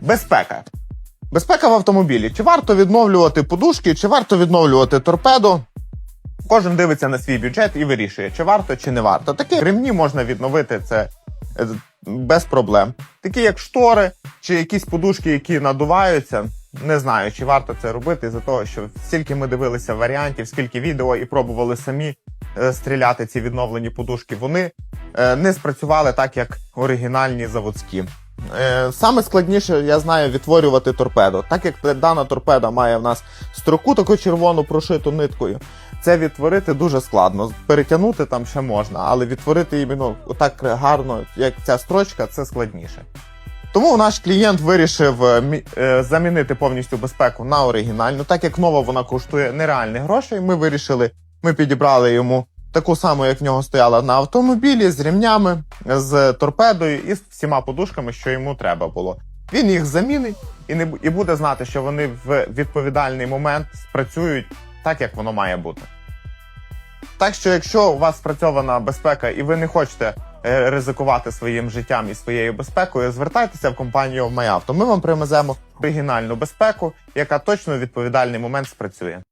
Безпека. Безпека в автомобілі. Чи варто відновлювати подушки, чи варто відновлювати торпедо? Кожен дивиться на свій бюджет і вирішує, чи варто, чи не варто. Такі ремні можна відновити це е, без проблем. Такі як штори, чи якісь подушки, які надуваються. Не знаю, чи варто це робити, за того, що стільки ми дивилися варіантів, скільки відео і пробували самі е, стріляти ці відновлені подушки. Вони е, не спрацювали так, як оригінальні заводські. Е, Саме складніше, я знаю, відтворювати торпедо. Так як дана торпеда має в нас строку таку червону прошиту ниткою, це відтворити дуже складно. Перетягнути там ще можна, але відтворити іменно так гарно, як ця строчка, це складніше. Тому наш клієнт вирішив е, е, замінити повністю безпеку на оригінальну. Так як нова вона коштує нереальних грошей, ми вирішили, ми підібрали йому таку саму, як в нього стояла на автомобілі, з рівнями, з торпедою і з всіма подушками, що йому треба було. Він їх замінить і не і буде знати, що вони в відповідальний момент спрацюють так, як воно має бути. Так що, якщо у вас спрацьована безпека і ви не хочете е, ризикувати своїм життям і своєю безпекою, звертайтеся в компанію MyAuto. Ми вам привеземо оригінальну безпеку, яка точно в відповідальний момент спрацює.